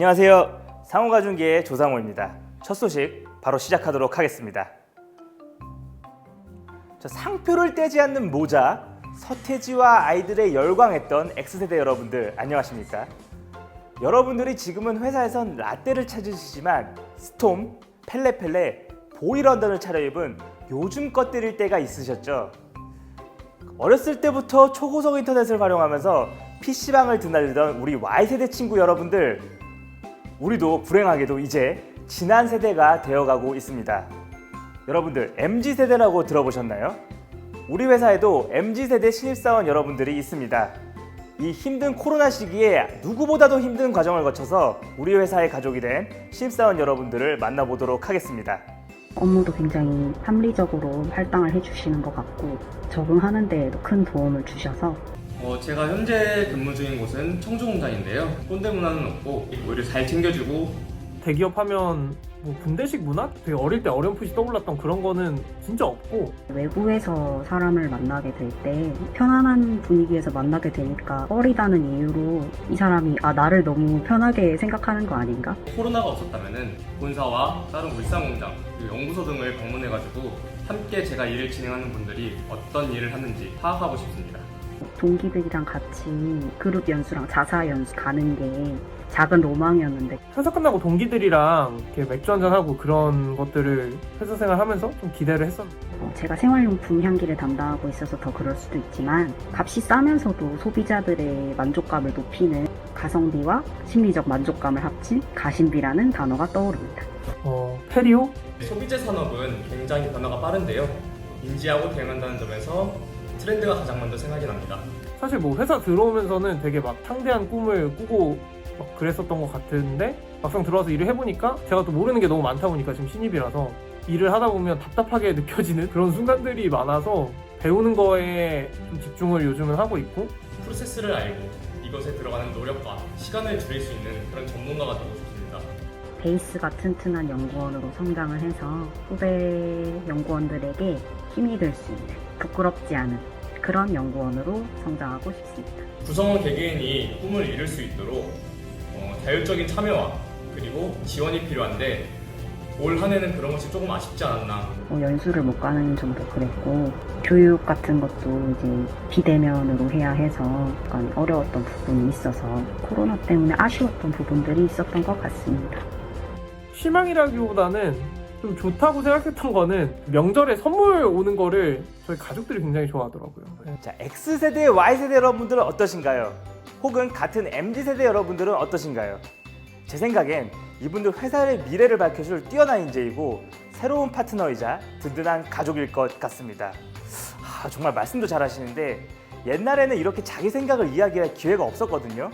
안녕하세요. 상호가중계의 조상호입니다. 첫 소식 바로 시작하도록 하겠습니다. 자, 상표를 떼지 않는 모자, 서태지와 아이들의 열광했던 X세대 여러분들 안녕하십니까? 여러분들이 지금은 회사에선 라떼를 찾으시지만 스톰, 펠레펠레, 보이런던을 차려입은 요즘 것들일 때가 있으셨죠? 어렸을 때부터 초고속 인터넷을 활용하면서 PC방을 드나들던 우리 Y세대 친구 여러분들 우리도 불행하게도 이제 지난 세대가 되어가고 있습니다. 여러분들 MZ세대라고 들어보셨나요? 우리 회사에도 MZ세대 신입사원 여러분들이 있습니다. 이 힘든 코로나 시기에 누구보다도 힘든 과정을 거쳐서 우리 회사의 가족이 된 신입사원 여러분들을 만나보도록 하겠습니다. 업무도 굉장히 합리적으로 할당을 해주시는 것 같고 적응하는 데에도 큰 도움을 주셔서 어, 제가 현재 근무 중인 곳은 청주공단인데요. 꼰대 문화는 없고 오히려 잘 챙겨주고 대기업 하면 뭐 군대식 문화? 되게 어릴 때 어렴풋이 떠올랐던 그런 거는 진짜 없고 외부에서 사람을 만나게 될 때 편안한 분위기에서 만나게 되니까 꺼리다는 이유로 이 사람이 아 나를 너무 편하게 생각하는 거 아닌가? 코로나가 없었다면은 본사와 다른 울산공장, 그리고 연구소 등을 방문해가지고 함께 제가 일을 진행하는 분들이 어떤 일을 하는지 파악하고 싶습니다. 동기들이랑 같이 그룹 연수랑 자사 연수 가는 게 작은 로망이었는데 회사 끝나고 동기들이랑 이렇게 맥주 한잔 하고 그런 것들을 회사 생활하면서 좀 기대를 했었는데 어, 제가 생활용품 향기를 담당하고 있어서 더 그럴 수도 있지만 값이 싸면서도 소비자들의 만족감을 높이는 가성비와 심리적 만족감을 합친 가심비라는 단어가 떠오릅니다. 어, 페리오? 소비재 산업은 굉장히 변화가 빠른데요. 인지하고 대응한다는 점에서 트렌드가 가장 먼저 생각이 납니다. 사실 뭐 회사 들어오면서는 되게 막 탕대한 꿈을 꾸고 막 그랬었던 것 같은데 막상 들어와서 일을 해보니까 제가 또 모르는 게 너무 많다 보니까 지금 신입이라서 일을 하다 보면 답답하게 느껴지는 그런 순간들이 많아서 배우는 거에 좀 집중을 요즘은 하고 있고 프로세스를 알고 이것에 들어가는 노력과 시간을 줄일 수 있는 그런 전문가가 되고 싶습니다. 베이스가 튼튼한 연구원으로 성장을 해서 후배 연구원들에게 힘이 될 수 있는 부끄럽지 않은 그런 연구원으로 성장하고 싶습니다. 구성원 개개인이 꿈을 이룰 수 있도록 어, 자율적인 참여와 그리고 지원이 필요한데 올 한 해는 그런 것이 조금 아쉽지 않았나 뭐 연수를 못 가는 점도 그랬고 교육 같은 것도 이제 비대면으로 해야 해서 약간 어려웠던 부분이 있어서 코로나 때문에 아쉬웠던 부분들이 있었던 것 같습니다. 실망이라기보다는 좀 좋다고 생각했던 거는 명절에 선물 오는 거를 저희 가족들이 굉장히 좋아하더라고요. 네. 자, X세대, Y세대 여러분들은 어떠신가요? 혹은 같은 MZ세대 여러분들은 어떠신가요? 제 생각엔 이분들 회사의 미래를 밝혀줄 뛰어난 인재이고 새로운 파트너이자 든든한 가족일 것 같습니다. 아, 정말 말씀도 잘하시는데 옛날에는 이렇게 자기 생각을 이야기할 기회가 없었거든요.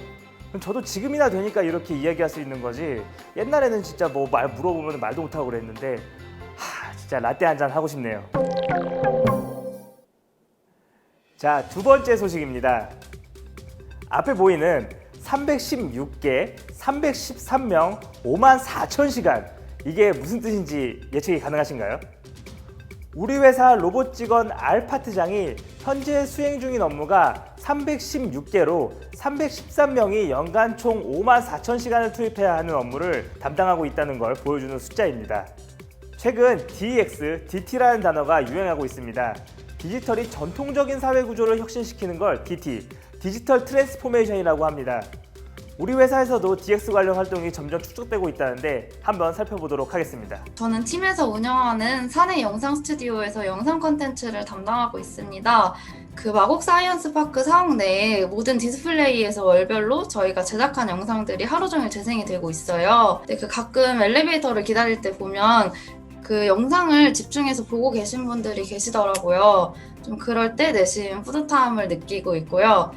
저도 지금이나 되니까 이렇게 이야기할 수 있는 거지. 옛날에는 진짜 뭐 말 물어보면 말도 못하고 그랬는데 하, 진짜 라떼 한 잔 하고 싶네요. 자, 두 번째 소식입니다. 앞에 보이는 316개, 313명, 5만 4천 시간. 이게 무슨 뜻인지 예측이 가능하신가요? 우리 회사 로봇 직원 알파트장이 현재 수행 중인 업무가 316개로 313명이 연간 총 5만 4천 시간을 투입해야 하는 업무를 담당하고 있다는 걸 보여주는 숫자입니다. 최근 DX, DT라는 단어가 유행하고 있습니다. 디지털이 전통적인 사회 구조를 혁신시키는 걸 DT, 디지털 트랜스포메이션이라고 합니다. 우리 회사에서도 DX 관련 활동이 점점 축적되고 있다는데 한번 살펴보도록 하겠습니다. 저는 팀에서 운영하는 사내 영상 스튜디오에서 영상 컨텐츠를 담당하고 있습니다. 그 마곡 사이언스 파크 사옥 내에 모든 디스플레이에서 월별로 저희가 제작한 영상들이 하루 종일 재생이 되고 있어요. 근데 그 가끔 엘리베이터를 기다릴 때 보면 그 영상을 집중해서 보고 계신 분들이 계시더라고요. 좀 그럴 때 내심 뿌듯함을 느끼고 있고요.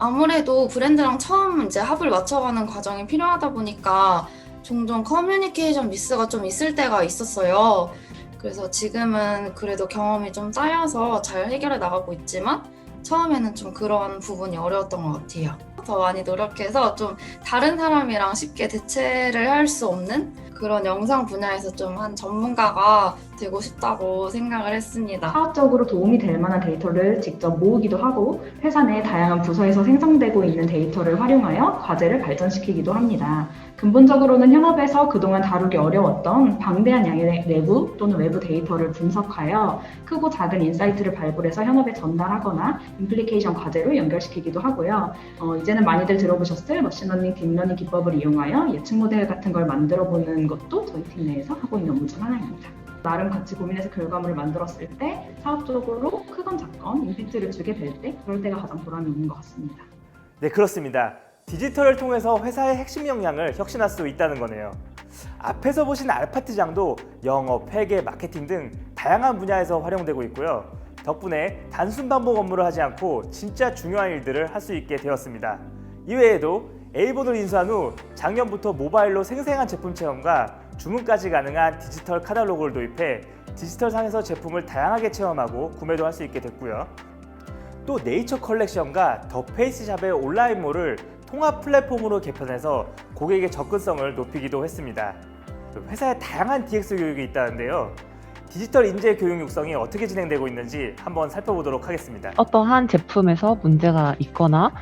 아무래도 브랜드랑 처음 이제 합을 맞춰가는 과정이 필요하다 보니까 종종 커뮤니케이션 미스가 좀 있을 때가 있었어요. 그래서 지금은 그래도 경험이 좀 쌓여서 잘 해결해 나가고 있지만 처음에는 좀 그런 부분이 어려웠던 것 같아요. 더 많이 노력해서 좀 다른 사람이랑 쉽게 대체를 할 수 없는 그런 영상 분야에서 좀 한 전문가가 되고 싶다고 생각을 했습니다. 사업적으로 도움이 될 만한 데이터를 직접 모으기도 하고 회사 내 다양한 부서에서 생성되고 있는 데이터를 활용하여 과제를 발전시키기도 합니다. 근본적으로는 현업에서 그동안 다루기 어려웠던 방대한 양의 내부 또는 외부 데이터를 분석하여 크고 작은 인사이트를 발굴해서 현업에 전달하거나 임플리케이션 과제로 연결시키기도 하고요. 어, 이제는 많이들 들어보셨을 머신러닝, 딥러닝 기법을 이용하여 예측 모델 같은 걸 만들어 보는 것도 저희 팀 내에서 하고 있는 업무 중 하나입니다. 나름 같이 고민해서 결과물을 만들었을 때 사업적으로 크건 작건 임팩트를 주게 될 때 그럴 때가 가장 보람이 있는 것 같습니다. 네, 그렇습니다. 디지털을 통해서 회사의 핵심 역량을 혁신할 수 있다는 거네요. 앞에서 보신 알파트장도 영업, 회계, 마케팅 등 다양한 분야에서 활용되고 있고요. 덕분에 단순 반복 업무를 하지 않고 진짜 중요한 일들을 할 수 있게 되었습니다. 이외에도 에이본을 인수한 후 작년부터 모바일로 생생한 제품 체험과 주문까지 가능한 디지털 카탈로그를 도입해 디지털 상에서 제품을 다양하게 체험하고 구매도 할 수 있게 됐고요. 또 네이처 컬렉션과 더 페이스샵의 온라인몰을 통합 플랫폼으로 개편해서 고객의 접근성을 높이기도 했습니다. 회사에 다양한 DX 교육이 있다는데요. 디지털 인재 교육 육성이 어떻게 진행되고 있는지 한번 살펴보도록 하겠습니다. 어떠한 제품에서 문제가 있거나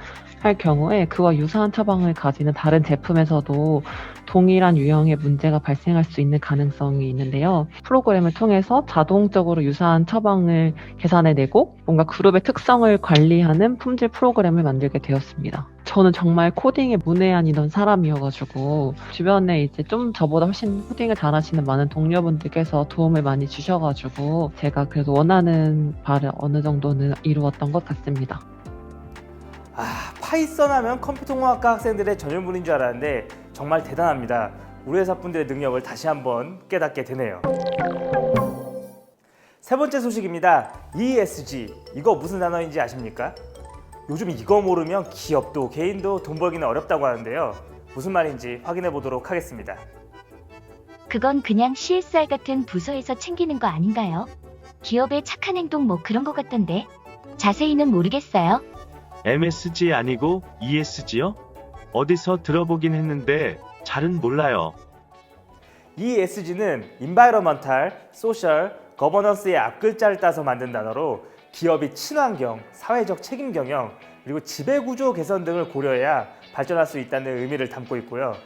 할 경우에 그와 유사한 처방을 가지는 다른 제품에서도 동일한 유형의 문제가 발생할 수 있는 가능성이 있는데요. 프로그램을 통해서 자동적으로 유사한 처방을 계산해내고 뭔가 그룹의 특성을 관리하는 품질 프로그램을 만들게 되었습니다. 저는 정말 코딩에 문외한이던 사람이어가지고 주변에 이제 좀 저보다 훨씬 코딩을 잘하시는 많은 동료분들께서 도움을 많이 주셔가지고 제가 그래도 원하는 바를 어느 정도는 이루었던 것 같습니다. 아, 파이썬 하면 컴퓨터공학과 학생들의 전유물인 줄 알았는데 정말 대단합니다. 우리 회사 분들의 능력을 다시 한번 깨닫게 되네요. 세 번째 소식입니다. ESG. 이거 무슨 단어인지 아십니까? 요즘 이거 모르면 기업도 개인도 돈 벌기는 어렵다고 하는데요. 무슨 말인지 확인해 보도록 하겠습니다. 그건 그냥 CSR 같은 부서에서 챙기는 거 아닌가요? 기업의 착한 행동 뭐 그런 거 같던데. 자세히는 모르겠어요. MSG 아니고 ESG요? 어디서 들어보긴 했는데 잘은 몰라요. ESG는 Environmental, Social, Governance의 앞글자를 따서 만든 단어로 기업이 친환경, 사회적 책임 경영, 그리고 지배구조 개선 등을 고려해야 발전할 수 있다는 의미를 담고 있고요.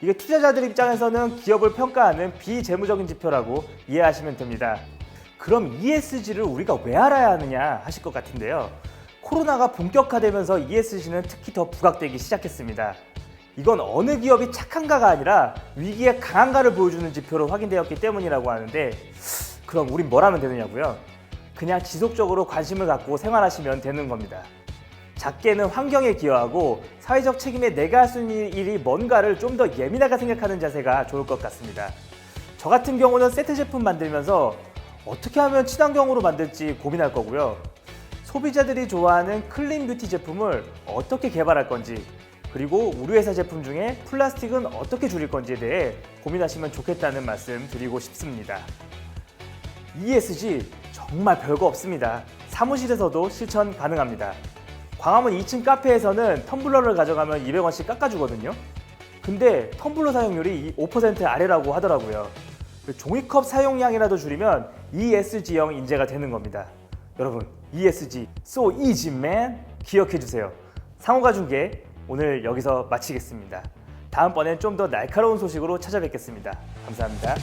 이게 투자자들 입장에서는 기업을 평가하는 비재무적인 지표라고 이해하시면 됩니다. 그럼 ESG를 우리가 왜 알아야 하느냐 하실 것 같은데요. 코로나가 본격화되면서 ESG는 특히 더 부각되기 시작했습니다. 이건 어느 기업이 착한가가 아니라 위기에 강한가를 보여주는 지표로 확인되었기 때문이라고 하는데 그럼 우린 뭘 하면 되느냐고요? 그냥 지속적으로 관심을 갖고 생활하시면 되는 겁니다. 작게는 환경에 기여하고 사회적 책임에 내가 할 수 있는 일이 뭔가를 좀 더 예민하게 생각하는 자세가 좋을 것 같습니다. 저 같은 경우는 세트 제품 만들면서 어떻게 하면 친환경으로 만들지 고민할 거고요. 소비자들이 좋아하는 클린 뷰티 제품을 어떻게 개발할 건지 그리고 우리 회사 제품 중에 플라스틱은 어떻게 줄일 건지에 대해 고민하시면 좋겠다는 말씀 드리고 싶습니다. ESG 정말 별거 없습니다. 사무실에서도 실천 가능합니다. 광화문 2층 카페에서는 텀블러를 가져가면 200원씩 깎아주거든요. 근데 텀블러 사용률이 5% 아래라고 하더라고요. 종이컵 사용량이라도 줄이면 ESG형 인재가 되는 겁니다. 여러분, ESG so easy man 기억해 주세요. 상호가 중계 오늘 여기서 마치겠습니다. 다음번엔 좀 더 날카로운 소식으로 찾아뵙겠습니다. 감사합니다.